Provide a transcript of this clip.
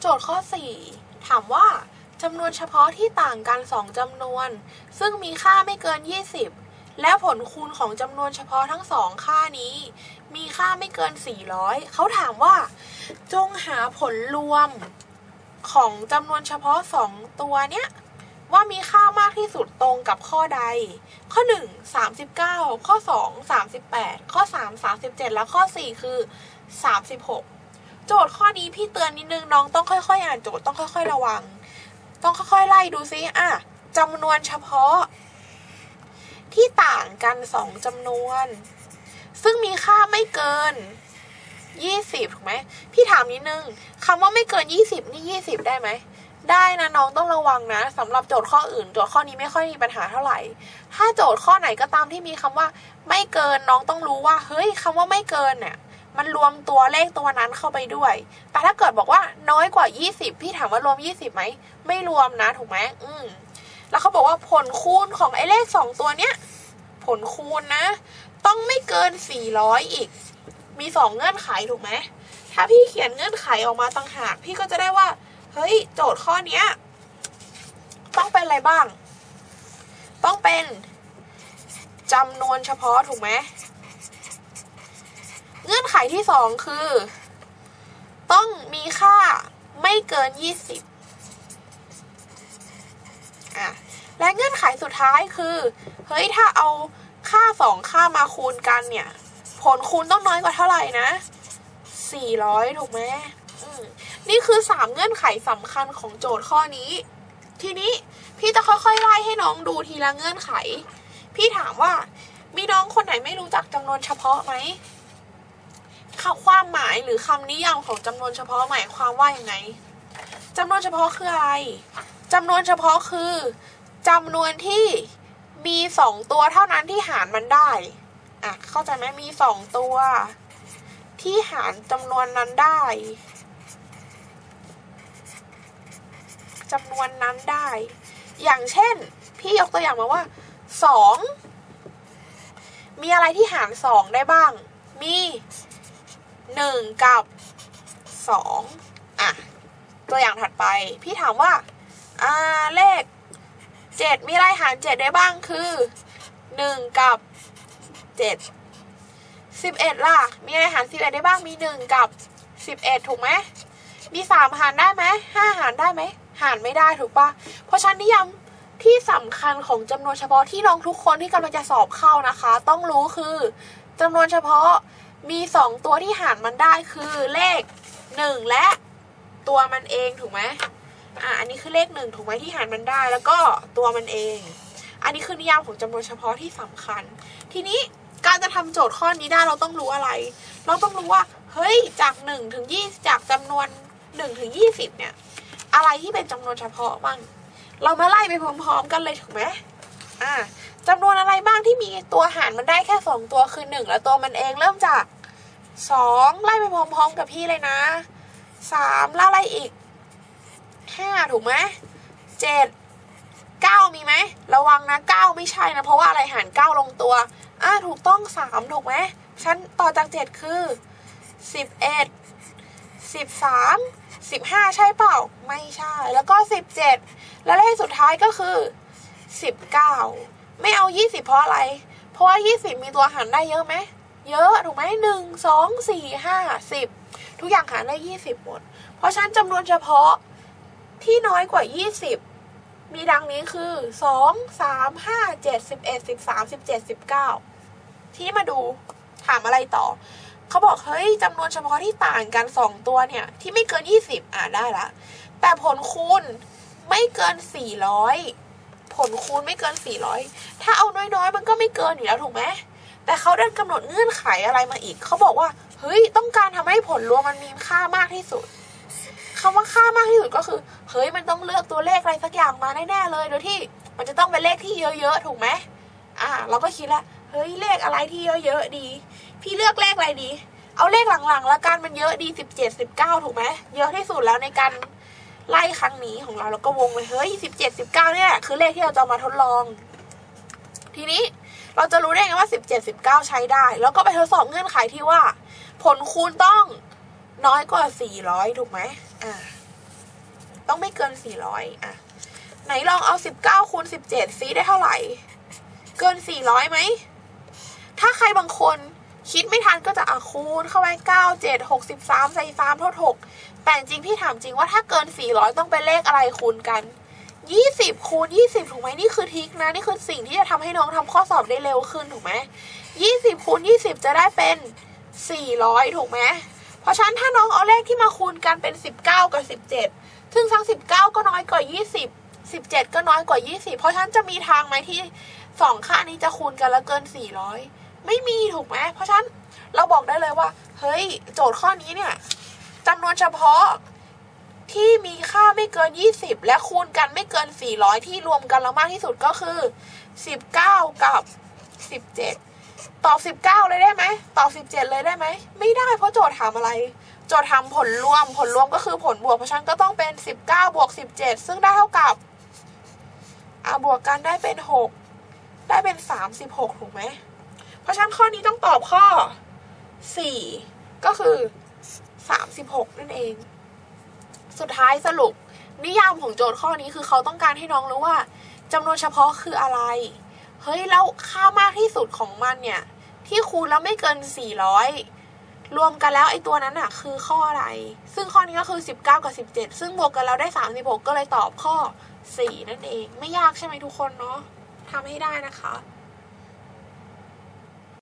โจทย์ข้อ 4 ถามว่าจำนวนเฉพาะที่ต่างกัน 2จำนวน ซึ่งมีค่าไม่เกิน 20 และผลคูณของจำนวนเฉพาะทั้งสองค่านี้ มีค่าไม่เกิน 400 เขาถามว่า จงหาผลรวมของจำนวนเฉพาะ 2 ตัวเนี้ย ว่ามีค่ามากที่สุดตรงกับข้อใด ข้อ 1 39 ข้อ 2 38 ข้อ 3 37 และข้อ 4 คือ 36 โจทย์ข้อนี้พี่เตือนนิดนึงน้องต้องค่อย ๆ อ่านโจทย์ต้องค่อย ๆ ระวัง ต้องค่อยๆไล่ดูซิอะจำนวนเฉพาะ ที่ต่างกันสองจำนวน ซึ่งมีค่าไม่เกิน20ถูกไหมพี่ถามนิดนึงคำว่าไม่เกิน20นี่20ได้ไหมได้นะน้องต้องระวังนะสำหรับโจทย์ข้ออื่น โจทย์ข้อนี้ไม่ค่อยมีปัญหาเท่าไหร่ ถ้าโจทย์ข้อไหนก็ตามที่มีคำว่า ไม่เกินน้องต้องรู้ว่า เฮ้ยคำว่าไม่เกินเนี่ย มันรวมตัวเลขตัวนั้นเข้าไปด้วย แต่ถ้าเกิดบอกว่าน้อยกว่า 20 พี่ถามว่ารวม 20ไหม ไม่รวมนะถูกไหมอืม แล้วเขาบอกว่าผลคูณของไอ้เลขสองตัวเนี้ย ผลคูณนะ ต้องไม่เกิน 400 อีก มีสองเงื่อนไขถูกไหม ถ้าพี่เขียนเงื่อนไขออกมาต่างหาก พี่ก็จะได้ว่า เฮ้ย โจทย์ข้อเนี้ย ต้องเป็นอะไรบ้าง ต้องเป็นจำนวนเฉพาะถูกไหม เงื่อนไขที่สองคือ ต้องมีค่าไม่เกิน 20อะและเงื่อนไขสุดท้ายคือ เฮ้ย ถ้าเอาค่าสองค่ามาคูณกันเนี่ย ผลคูณต้องน้อยกว่าเท่าไหร่นะ400ถูกไหมมนี่คือ3เงื่อนไขสำคัญของโจทย์ข้อนี้ ทีนี้พี่จะค่อยๆไล่ให้น้องดูทีละเงื่อนไข พี่ถามว่ามีน้องคนไหนไม่รู้จักจำนวนเฉพาะไหม คำความหมายหรือคำนิยามของจำนวนเฉพาะหมายความว่าอย่างไงจำนวนเฉพาะคืออะไรจำนวนเฉพาะคือจำนวนที่มีสองตัวเท่านั้นที่หารมันได้อะเข้าใจไหมมีสองตัว ที่หารจำนวนนั้นได้จำนวนนั้นได้ อย่างเช่น พี่ยกตัวอย่างมาว่าสองมีอะไรที่หารสองได้บ้าง มี หนึ่งกับสองอะ ตัวอย่างถัดไป พี่ถามว่า อ่า เลขเจ็ดมีอะไรหารเจ็ดได้บ้างคือหนึ่งกับเจ็ดสิบเอ็ดล่ะ มีอะไรหารสิบเอ็ดได้บ้างมีหนึ่งกับสิบเอ็ดถูกไหมมีสามหารได้ไหมห้าหารได้ไหมหารไม่ได้ถูกปะเพราะฉะนั้นนิยามที่สำคัญของจำนวนเฉพาะที่น้องทุกคนที่กำลังจะสอบเข้านะคะ ต้องรู้คือจำนวนเฉพาะ มีสองตัวที่หารมันได้คือเลขหนึ่งและตัวมันเองถูกไหมอะอันนี้คือเลขหนึ่งถูกไหมที่หารมันได้ แล้วก็ตัวมันเอง อันนี้คือนิยามของจำนวนเฉพาะที่สำคัญ ทีนี้การจะทำโจทย์ข้อนี้ได้เราต้องรู้อะไร เราต้องรู้ว่า เฮ้ย จากหนึ่งถึงยี่จากจำนวนหนึ่งถึงยี่สิบเนี่ย อะไรที่เป็นจำนวนเฉพาะบ้าง เรามาไล่ไปพร้อมๆกันเลยถูกไหมอ่า จำนวนอะไรบ้างที่มีตัวหารมันได้แค่สองตัวคือหนึ่งแล้วตัวมันเองเริ่มจากสองไล่ไปพร้อมๆกับพี่เลยนะสามแล้วอะไรอีกห้าถูกไหมเจ็ดเก้ามีไหมระวังนะเก้าไม่ใช่นะ เพราะว่าอะไรหารเก้าลงตัวอ่าถูกต้องสามถูกไหมชั้นต่อจากเจ็ดคือสิบเอ็ดสิบสามสิบห้าใช่เปล่า ไม่ใช่ แล้วก็สิบเจ็ดแล้วเลขสุดท้ายก็คือสิบเก้า ไม่เอายี่สิบเพราะอะไร เพราะว่ายี่สิบมีตัวหารได้เยอะไหม เยอะถูกไหมหนึ่งสองสี่ห้าสิบทุกอย่างหารได้ยี่สิบหมด เพราะฉะนั้นจำนวนเฉพาะที่น้อยกว่า20มีดังนี้คือ2 3 5 7 11 13 17 19ที่มาดูถามอะไรต่อ เขาบอกเฮ้ยจำนวนเฉพาะที่ต่างกัน2ตัวเนี่ย ที่ไม่เกิน20อ่าได้ละ แต่ผลคูณไม่เกิน400 ผลคูณไม่เกิน 400 ถ้าเอาน้อยๆ มันก็ไม่เกินอยู่แล้วถูกไหมแต่เขาดันกำหนดเงื่อนไขอะไรมาอีก เขาบอกว่าเฮ้ยต้องการทำให้ผลรวมมันมีค่ามากที่สุดคำว่าค่ามากที่สุดก็คือเฮ้ยมันต้องเลือกตัวเลขอะไรสักอย่างมาแน่ๆเลยโดยที่ มันจะต้องเป็นเลขที่เยอะๆถูกไหมอ่า เราก็คิดละเฮ้ยเลขอะไรที่เยอะๆดี พี่เลือกเลขอะไรดี เอาเลขหลังๆ ละกันมันเยอะดีสิบเจ็ดสิบเก้าถูกไหมเยอะที่สุดแล้วในการ ไล่ครั้งนี้ของเราแล้วก็วงไปเฮ้ยสิบเจ็ดสิบเก้าเนี่ยแหละคือเลขที่เราจะมาทดลอง ทีนี้เราจะรู้ได้ไงว่าสิบเจ็ดสิบเก้าใช้ได้ แล้วก็ไปทดสอบเงื่อนไขที่ว่า ผลคูณต้องน้อยกว่าสี่ร้อยถูกไหมอ่าต้องไม่เกิน400อะไหนลองเอา19คูณ17ซิได้เท่าไหร่ เกิน400ไหมถ้าใครบางคนคิดไม่ทันก็จะอะคูณเข้าไป9 7 63ใส่3เท่า6 แต่จริงพี่ถามจริงว่าถ้าเกิน 400 ต้องเป็นเลขอะไรคูณกัน 20 คูณ 20 ถูกไหมนี่คือทิกนะ นี่คือสิ่งที่จะทำให้น้องทำข้อสอบได้เร็วขึ้นถูกไหม20 คูณ 20 จะได้เป็น 400 ถูกไหมเพราะฉะนั้นถ้าน้องเอาเลขที่มาคูณกันเป็น 19 กับ 17 ซึ่งทั้ง 19 ก็น้อยกว่า 20 17 ก็น้อยกว่า 20 เพราะฉะนั้นจะมีทางไหมที่สองค่านี้จะคูณกันแล้วเกิน 400 ไม่มีถูกไหมเพราะฉะนั้นเราบอกได้เลยว่า เฮ้ย โจทย์ข้อนี้เนี่ย จำนวนเฉพาะที่มีค่าไม่เกิน 20 และคูณกันไม่เกิน 400 ที่รวมกันแล้วมากที่สุดก็คือ 19 กับ 17 ตอบ 19 เลยได้ไหมตอบ 17 เลยได้ไหม ไม่ได้เพราะโจทย์ถามอะไร โจทย์ทำผลรวม ผลรวมก็คือผลบวก เพราะฉะนั้นก็ต้องเป็น 19 บวก 17 ซึ่งได้เท่ากับอาบวกกันได้เป็น 6 ได้เป็น 36 ถูกไหม เพราะฉะนั้นข้อนี้ต้องตอบข้อ 4 ก็คือ 36 นั่นเอง สุดท้ายสรุป นิยามของโจทย์ข้อนี้คือเขาต้องการให้น้องรู้ว่าจำนวนเฉพาะคืออะไรเฮ้ยแล้วค่ามากที่สุดของมันเนี่ย ที่คูณแล้วไม่เกิน 400 รวมกันแล้วไอ้ตัวนั้นอะคือข้ออะไร ซึ่งข้อนี้ก็คือ 19 กับ 17 ซึ่งบวกกันแล้วได้ 36 ก็เลยตอบข้อ 4 นั่นเอง ไม่ยากใช่ไหมทุกคนเนาะทำให้ได้นะคะ